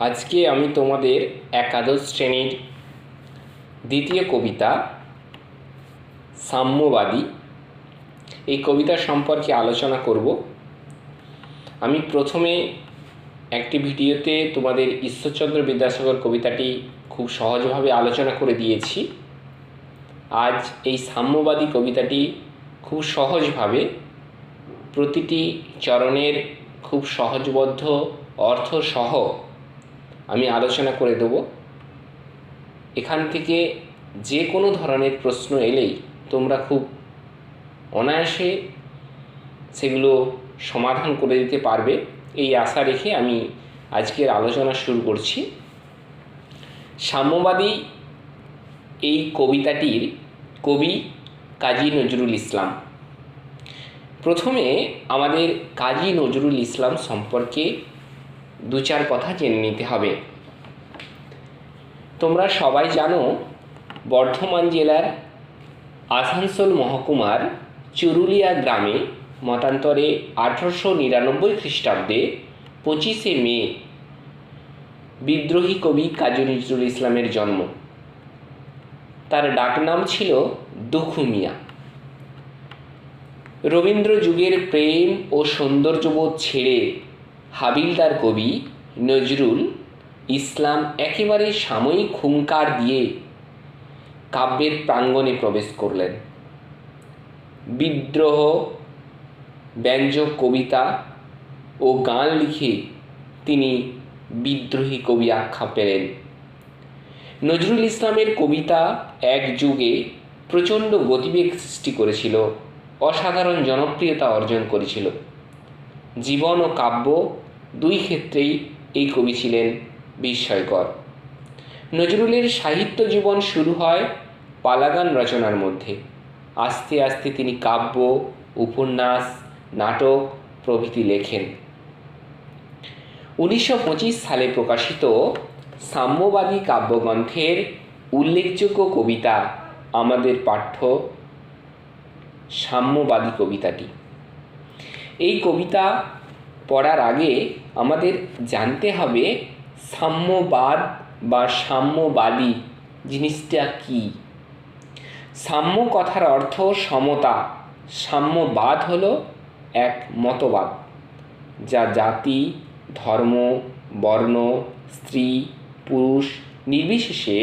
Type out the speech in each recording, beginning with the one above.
আজকে আমি তোমাদের একাদশ শ্রেণির দ্বিতীয় কবিতা, সাম্যবাদী। এই কবিতা সম্পর্কে আলোচনা করব। আমি প্রথমে একটি ভিডিওতে তোমাদের ঈশ্বরচন্দ্র বিদ্যাসাগর কবিতাটি খুব সহজভাবে আলোচনা করে দিয়েছি। আজ এই সাম্যবাদী কবিতাটি খুব সহজভাবে প্রতিটি চরণের খুব সহজবদ্ধ অর্থ সহ আমি আলোচনা করে দেব। এখান থেকে যে কোনো ধরনের প্রশ্ন এলেই তোমরা খুব অনায়াসে সেগুলো সমাধান করে দিতে পারবে। এই আশা রেখে আমি আজকের আলোচনা শুরু করছি। সাম্যবাদী এই কবিতাটির কবি কাজী নজরুল ইসলাম। প্রথমে আমাদের কাজী নজরুল ইসলাম সম্পর্কে দু চার কথা জেনে নিতে হবে। তোমরা সবাই জানো, বর্ধমান জেলার আসানসোল মহকুমার চুরুলিয়া গ্রামে মতান্তরে আঠারোশো নিরানব্বই খ্রিস্টাব্দে পঁচিশে মে বিদ্রোহী কবি কাজী নজরুল ইসলামের জন্ম। তার ডাকনাম ছিল দুখু মিয়া রবীন্দ্র যুগের প্রেম ও সৌন্দর্যবোধ ছেড়ে হাবিলদার কবি নজরুল ইসলাম একেবারে সাময়িক হুঙ্কার দিয়ে কাব্যের প্রাঙ্গণে প্রবেশ করলেন। বিদ্রোহ ব্যঞ্জক কবিতা ও গান লিখে তিনি বিদ্রোহী কবি আখ্যা পেলেন। নজরুল ইসলামের কবিতা এক যুগে প্রচণ্ড গতিবেগ সৃষ্টি করেছিল, অসাধারণ জনপ্রিয়তা অর্জন করেছিল। জীবন ও কাব্য দুই ক্ষেত্রেই এই কবি ছিলেন বিস্ময়কর। নজরুলের সাহিত্য জীবন শুরু হয় পালাগান রচনার মধ্যে। আস্তে আস্তে তিনি কাব্য, উপন্যাস, নাটক প্রভৃতি লেখেন। উনিশশো পঁচিশ সালে প্রকাশিত সাম্যবাদী কাব্যগ্রন্থের উল্লেখযোগ্য কবিতা আমাদের পাঠ্য সাম্যবাদী কবিতাটি। এই কবিতা পড়ার আগে আমাদের জানতে হবে সাম্যবাদ বা সাম্যবাদী জিনিসটা কি? সাম্য কথার অর্থ সমতা। সাম্যবাদ হল এক মতবাদ যা জাতি, ধর্ম, বর্ণ, স্ত্রী, পুরুষ, নির্বিশেষে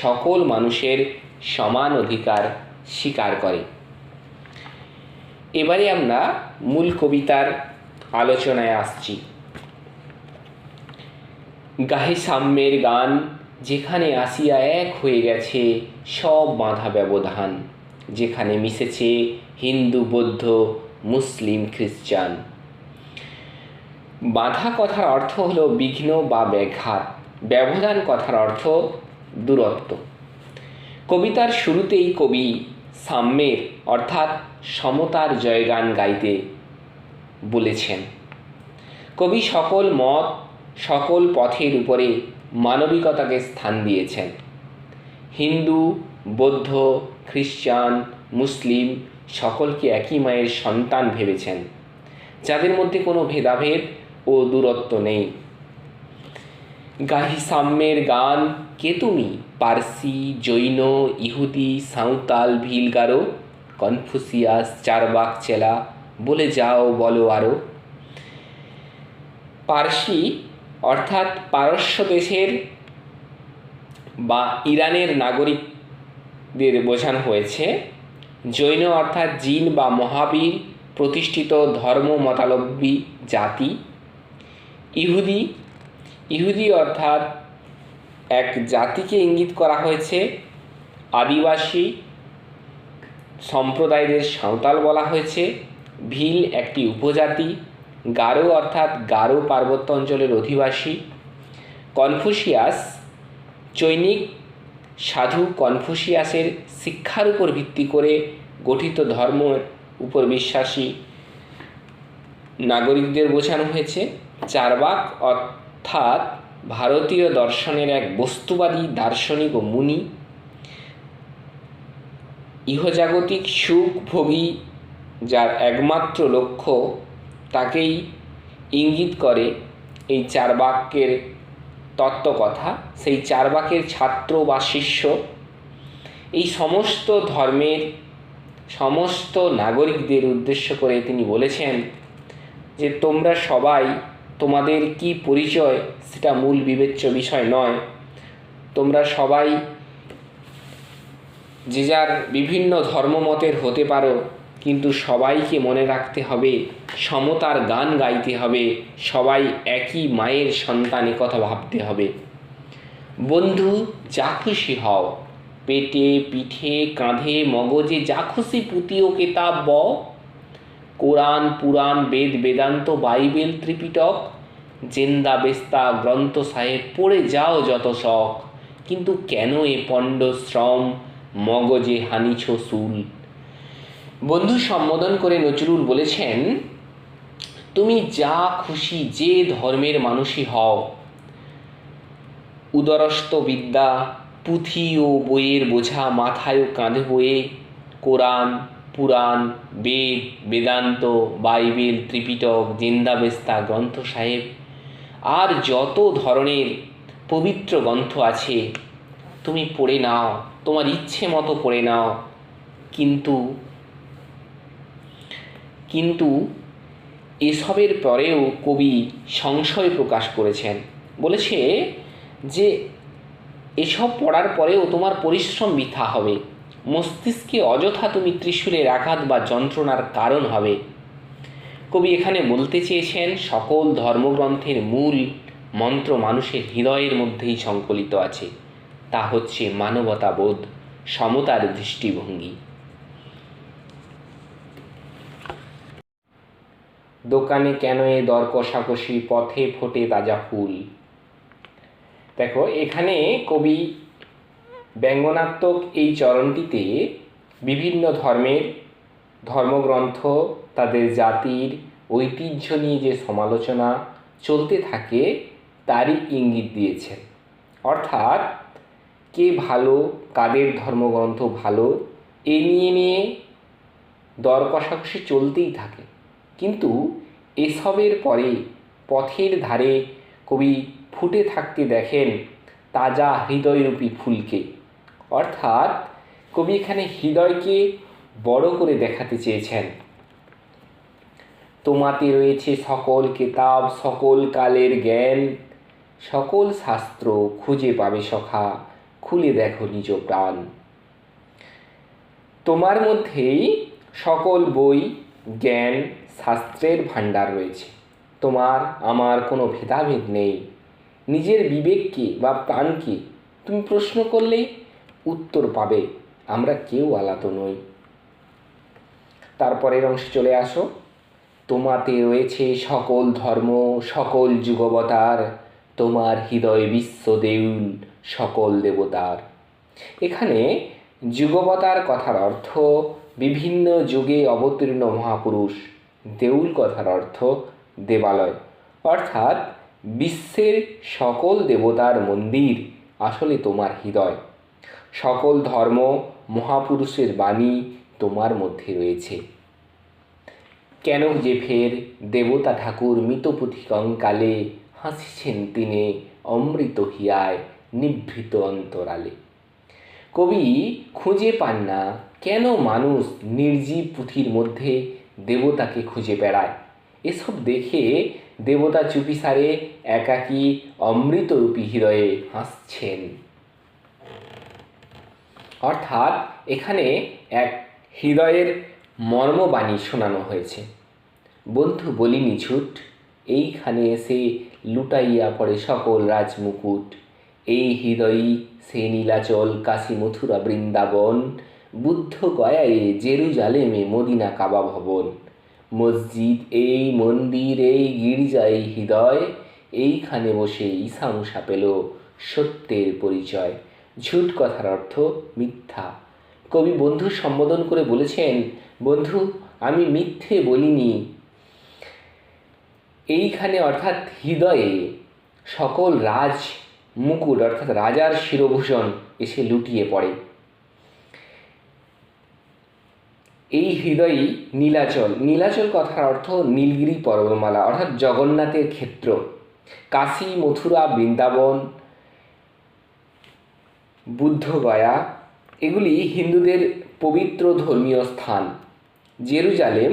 সকল মানুষের সমান অধিকার স্বীকার করে। এবারে আমরা মূল কবিতার আলোচনায় আসছি। গাহে সাম্যের গান, যেখানে আসিয়া এক হয়ে গেছে সব বাঁধা ব্যবধান, যেখানে মিশেছে হিন্দু, বৌদ্ধ, মুসলিম, খ্রিস্টান। বাধা কথার অর্থ হলো বিঘ্ন বা ব্যাঘাত। ব্যবধান কথার অর্থ দূরত্ব। কবিতার শুরুতেই কবি সাম্যের, অর্থাৎ সমতার জয়গান গাইতে বলেছেন। কবি সকল মত, সকল পথের উপরে মানবিকতাকে স্থান দিয়েছেন। হিন্দু, বৌদ্ধ খ্রিস্টান মুসলিম সকলকে একই মায়ের সন্তান ভেবেছেন, যাদের মধ্যে কোনো ভেদাভেদ ও দূরত্ব নেই। গাহি সাম্যের গান কে তুমি? পার্সি, জৈন, ইহুদি, সাঁওতাল, ভিলগারো, কনফুসিয়াস, চারবাক চেলা, বলে যাও, বলো আরও পার্সি অর্থাৎ পারস্য দেশের বা ইরানের নাগরিকদের বোঝানো হয়েছে। জৈন অর্থাৎ জিন বা মহাবীর প্রতিষ্ঠিত ধর্ম মতালব্বী জাতি। ইহুদি ইহুদি অর্থাৎ এক জাতিকে ইঙ্গিত করা হয়েছে। আদিবাসী সম্প্রদায়দের সাঁওতাল বলা হয়েছে। ভিল একটি উপজাতি। গারো অর্থাৎ গারো পার্বত্য অঞ্চলের অধিবাসী। কনফুসিয়াস চৈনিক সাধু কনফুসিয়াসের শিক্ষার উপর ভিত্তি করে গঠিত ধর্মের উপর বিশ্বাসী নাগরিকদের বোঝানো হয়েছে। চারবাক অর্থাৎ ভারতীয় দর্শনের এক বস্তুবাদী, দার্শনিক ও মুনি। ইহজাগতিক সুখ ভোগী যার একমাত্র লক্ষ্য তাকেই ইঙ্গিত করে এই চার বাক্যের তত্ত্বকথা, সেই চারবাকের ছাত্র বা শিষ্য। এই সমস্ত ধর্মের সমস্ত নাগরিকদের উদ্দেশ্য করে তিনি বলেছেন যে, তোমরা সবাই তোমাদের কি পরিচয়? সেটা মূল বিবেচ্য বিষয় নয়। তোমরা সবাই যে যার বিভিন্ন ধর্মমতের হতে পারো, কিন্তু সবাইকে মনে রাখতে হবে, সমতার গান গাইতে হবে, সবাই একই মায়ের সন্তান কথা ভাবতে হবে। বন্ধু যা খুশি হও। পেটে পিঠে কাঁধে মগজে যা খুশি পুঁতিও কেতাব ব কোরআন, পুরাণ, বেদ, বেদান্ত, বাইবেল, ত্রিপিটক, জেন্দা, বেস্তা, গ্রন্থ সাহেব, পড়ে যাও যত শখ। কিন্তু কেন এ পণ্ড শ্রম? মগজে হানিছ সুল বন্ধু সম্বোধন করে নজরুল বলেছেন, তুমি যা খুশি যে ধর্মের মানুষই হও। উদরস্থ বিদ্যা, পুঁথি ও বইয়ের বোঝা মাথায় ও কাঁধে বয়ে কোরআন পুরাণ, বেদ, বেদান্ত, বাইবেল, ত্রিপিটক, জিন্দাবেস্তা, গ্রন্থ সাহেব, আর যত ধরনের পবিত্র গ্রন্থ আছে, তুমি পড়ে নাও, তোমার ইচ্ছে মতো পড়ে নাও। কিন্তু কিন্তু এসবের পরেও কবি সংশয় প্রকাশ করেছেন। বলেছে যে, এসব পড়ার পরেও তোমার পরিশ্রম বৃথা হবে। মস্তিষ্কে অযথা তুমি ত্রিশূলের আঘাত বা যন্ত্রণার কারণ হবে। কবি এখানে বলতে চেয়েছেন, সকল ধর্মগ্রন্থের মূল মন্ত্র মানুষের হৃদয়ের মধ্যেই সংকলিত আছে। তা হচ্ছে মানবতাবোধ, সমতার দৃষ্টিভঙ্গি। দোকানে কেন এ দর কষাকষি, পথে ফোটে তাজা ফুল? দেখো, এখানে কবি ব্যঙ্গনাত্মক এই চরণটিতে বিভিন্ন ধর্মের ধর্মগ্রন্থ, তাদের জাতির ঐতিহ্য নিয়ে যে সমালোচনা চলতে থাকে, তারই ইঙ্গিত দিয়েছেন। অর্থাৎ, কে ভালো, কাদের ধর্মগ্রন্থ ভালো, এ নিয়ে নিয়ে দর কষাকষি চলতেই থাকে। কিন্তু এসবের পরে পথের ধারে কবি ফুটে থাকতে দেখেন তাজা হৃদয়রূপী ফুলকে। অর্থাৎ কবি এখানে হৃদয়কে বড় করে দেখাতে চেয়েছেন। তোমাতে রয়েছে সকল কেতাব, সকল কালের জ্ঞান, সকল শাস্ত্র খুঁজে পাবে সখা, খুলে দেখো নিজ প্রাণ। তোমার মধ্যেই সকল বই, জ্ঞান, শাস্ত্রের ভাণ্ডার রয়েছে। তোমার, আমার কোনো ভেদাভেদ নেই। নিজের বিবেককে বা প্রাণকে তুমি প্রশ্ন করলেই উত্তর পাবে। আমরা কেউ আলাদা নই। তারপরের অংশে চলে আসো। তোমাতে রয়েছে সকল ধর্ম, সকল যুগবতার। তোমার হৃদয় বিশ্ব দেউল, সকল দেবতার। এখানে যুগবতার কথার অর্থ বিভিন্ন যুগে অবতীর্ণ মহাপুরুষ। দেউল কথার অর্থ দেবালয়। অর্থাৎ বিশ্বের সকল দেবতার মন্দির, আসলে তোমার হৃদয়। সকল ধর্ম মহাপুরুষের বাণী তোমার মধ্যে রয়েছে। কেন যে ফের দেবতা ঠাকুর মৃতপুথি কঙ্কালে হাসিছেন তিনি অমৃত হিয়ায় নিভৃত অন্তরালে। কবি খুঁজে পান না কেন মানুষ নির্জীব পুঁথির মধ্যে দেবতাকে খুঁজে বেড়ায়? এসব দেখে দেবতা চুপিসারে একাকী অমৃতরূপী হৃদয়ে হাসছেন। অর্থাৎ এখানে এক হৃদয়ের মর্মবাণী শোনানো হয়েছে। বন্ধু বলি নিছুট এইখানে এসে লুটাইয়া পড়ে সকল রাজমুকুট। এই হৃদয়ই সে নীলাচল কাশী মথুরা বৃন্দাবন, বুদ্ধ গয়ায় জেরুজালেমে মদিনা কাবা ভবন। মসজিদ এই, মন্দির এই, গির্জা এই হৃদয়, এইখানে বসে ঈশাংসা পেল সত্যের পরিচয়। ঝুট কথার অর্থ মিথ্যা। কবি বন্ধু সম্বোধন করে বলেছেন, বন্ধু, আমি মিথ্যে বলিনি। এইখানে অর্থাৎ হৃদয়ে সকল রাজ মুকুট, অর্থাৎ রাজার শিরভূষণ এসে লুটিয়ে পড়ে। এই হৃদয়ই নীলাচল। নীলাচল কথার অর্থ নীলগিরি পর্বতমালা, অর্থাৎ জগন্নাথের ক্ষেত্র। কাশী, মথুরা, বৃন্দাবন বুদ্ধগয়া, এগুলি হিন্দুদের পবিত্র ধর্মীয় স্থান। জেরুজালেম,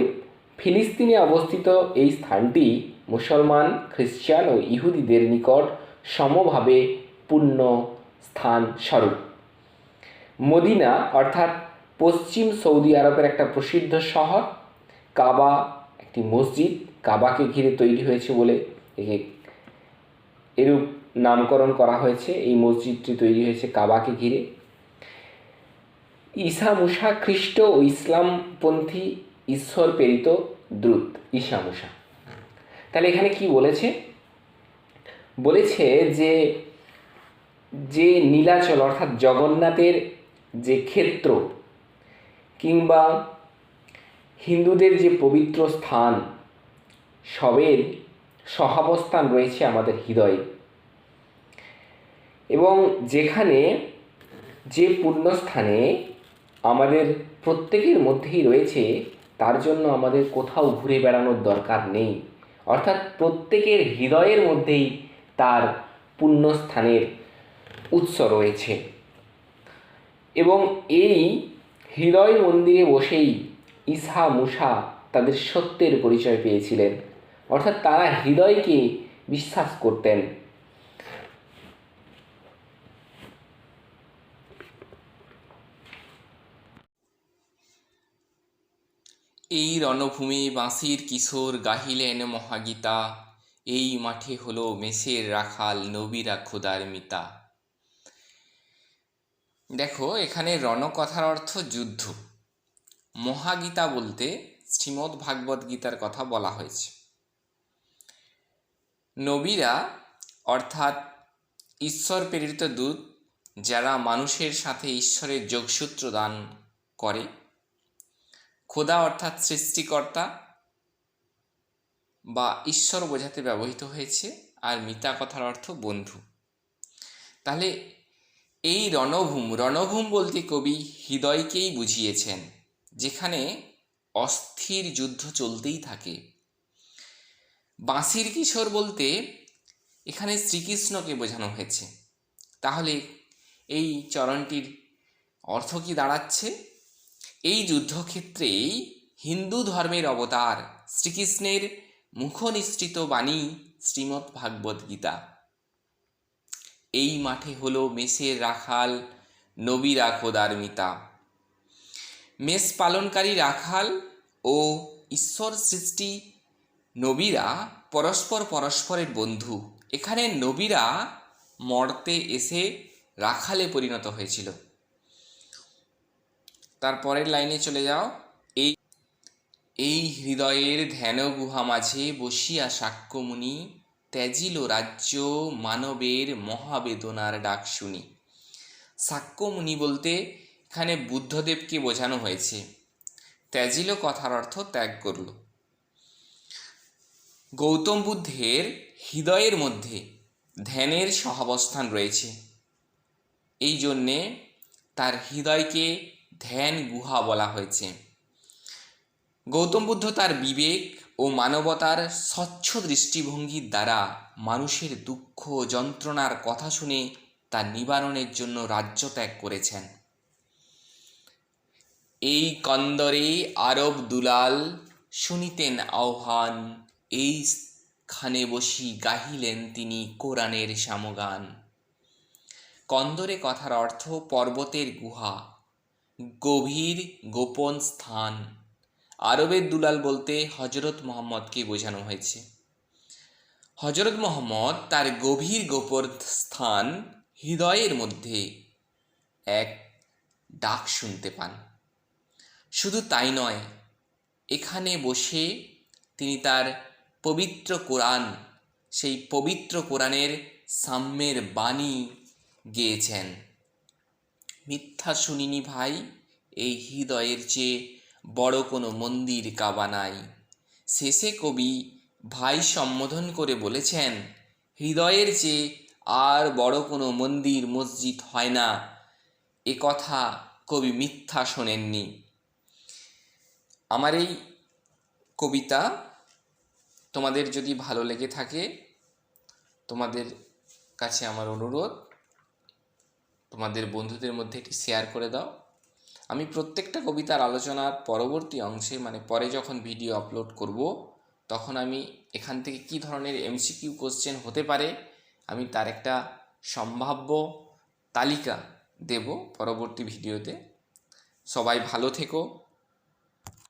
ফিলিস্তিনে অবস্থিত এই স্থানটি মুসলমান, খ্রিস্টান ও ইহুদিদের নিকট সমভাবে পূর্ণ স্থান স্বরূপ মদিনা, অর্থাৎ পশ্চিম সৌদি আরবের একটা প্রসিদ্ধ শহর। কাবা, একটি মসজিদ। কাবাকে ঘিরে তৈরি হয়েছে বলে এরূপ নামকরণ করা হয়েছে। এই মসজিদটি তৈরি হয়েছে কাবাকে ঘিরে। ঈসা মুসা খ্রিস্ট ও ইসলামপন্থী ঈশ্বর প্রেরিত দ্রুত ঈশা মুসা। তাহলে এখানে কি বলেছে? বলেছে যে যে নীলাচল অর্থাৎ জগন্নাথের যে ক্ষেত্র কিংবা হিন্দুদের যে পবিত্র স্থান, সবের সহাবস্থান রয়েছে আমাদের হৃদয়ে। এবং যেখানে যে পুণ্যস্থানে আমাদের প্রত্যেকের মধ্যেই রয়েছে, তার জন্য আমাদের কোথাও ঘুরে বেড়ানোর দরকার নেই। অর্থাৎ প্রত্যেকের হৃদয়ের মধ্যেই তার পুণ্যস্থানের উৎস রয়েছে। এবং এই হৃদয় মন্দিরে বসেই ঈশা মুসা তাদের সত্যের পরিচয় পেয়েছিলেন। অর্থাৎ তারা হৃদয়কে বিশ্বাস করতেন। এই রণভূমি বাঁশির কিশোর গাহিলেন মহাগীতা। এই মাঠে হলো মেষের রাখাল নবীরা খোদার মিতা। দেখো, এখানে রণকথার অর্থ যুদ্ধ। মহাগীতা বলতে শ্রীমদ্ ভাগবত গীতার কথা বলা হয়েছে। নবীরা, অর্থাৎ ঈশ্বর প্রেরিত দূত, যারা মানুষের সাথে ঈশ্বরের যোগসূত্র দান করে খোদা অর্থাৎ সৃষ্টিকর্তা বা ঈশ্বর বোঝাতে ব্যবহৃত হয়েছে আর মিতা কথার অর্থ বন্ধু। তাহলে এই রণভূম রণভূম বলতে কবি হৃদয়কেই বুঝিয়েছেন, যেখানে অস্থির যুদ্ধ চলতেই থাকে। বাঁশির কিশোর বলতে এখানে শ্রীকৃষ্ণকে বোঝানো হয়েছে। তাহলে এই চরণটির অর্থ কি দাঁড়াচ্ছে? এই যুদ্ধক্ষেত্রেই হিন্দু ধর্মের অবতার শ্রীকৃষ্ণের মুখনিসৃত বাণী শ্রীমৎ ভাগবত গীতা। এই মাঠে হলো মেষের রাখাল, নবী রাখোদার মিতা মেষ পালনকারী রাখাল ও ঈশ্বর সৃষ্টি নবীরা পরস্পর পরস্পরের বন্ধু। এখানে নবীরা মর্তে এসে রাখালে পরিণত হয়েছিল। তারপরের লাইনে চলে যাও। এই এই হৃদয়ের ধ্যান গুহা মাঝে বসিয়া সাক্ষ্যমুনি ত্যাজিল রাজ্য মানবের মহাবেদনার ডাক শুনি। সাক্ষ্যমুনি বলতে এখানে বুদ্ধদেবকে বোঝানো হয়েছে। ত্যাজিল কথার অর্থ ত্যাগ করল। গৌতম বুদ্ধের হৃদয়ের মধ্যে ধ্যানের সহাবস্থান রয়েছে। এই জন্যে তার হৃদয়কে ধ্যান গুহা বলা হয়েছে। গৌতম বুদ্ধ তার বিবেক ও মানবতার স্বচ্ছ দৃষ্টিভঙ্গির দ্বারা মানুষের দুঃখ যন্ত্রণার কথা শুনে তা নিবারণের জন্য রাজ্য ত্যাগ করেছেন। এই কন্দরে আরব দুলাল শুনিতেন আহ্বান, এই খানে বসি গাহিলেন তিনি কোরআনের সামগান কন্দরে কথার অর্থ পর্বতের গুহা। গভীর গোপন স্থান। আরবের দুলাল বলতে হজরত মোহাম্মদকে বোঝানো হয়েছে। হজরত মোহাম্মদ তার গভীর গোপন স্থান হৃদয়ের মধ্যে এক ডাক শুনতে পান। শুধু তাই নয়, এখানে বসে তিনি তার পবিত্র কোরআন, সেই পবিত্র কোরআনের সাম্যের বাণী গেয়েছেন। মিথ্যা শুনিনি ভাই, এই হৃদয়ের চেয়ে বড় কোনো মন্দির কাবা নাই। শেষে কবি ভাই সম্বোধন করে বলেছেন, হৃদয়ের চেয়ে আর বড় কোনো মন্দির মসজিদ হয় না, এ কথা কবি মিথ্যা শোনেননি। আমার এই কবিতা তোমাদের যদি ভালো লেগে থাকে, তোমাদের কাছে আমার অনুরোধ। তোমাদের বন্ধুদের মধ্যে এটি শেয়ার করে দাও। আমি প্রত্যেকটা কবিতার আলোচনার পরবর্তী অংশে মানে পরে যখন ভিডিও আপলোড করব, তখন আমি এখান থেকে কি ধরনের এমসিকিউ কোশ্চেন হতে পারে, আমি তার একটা সম্ভাব্য তালিকা দেব পরবর্তী ভিডিওতে সবাই ভালো থেকো।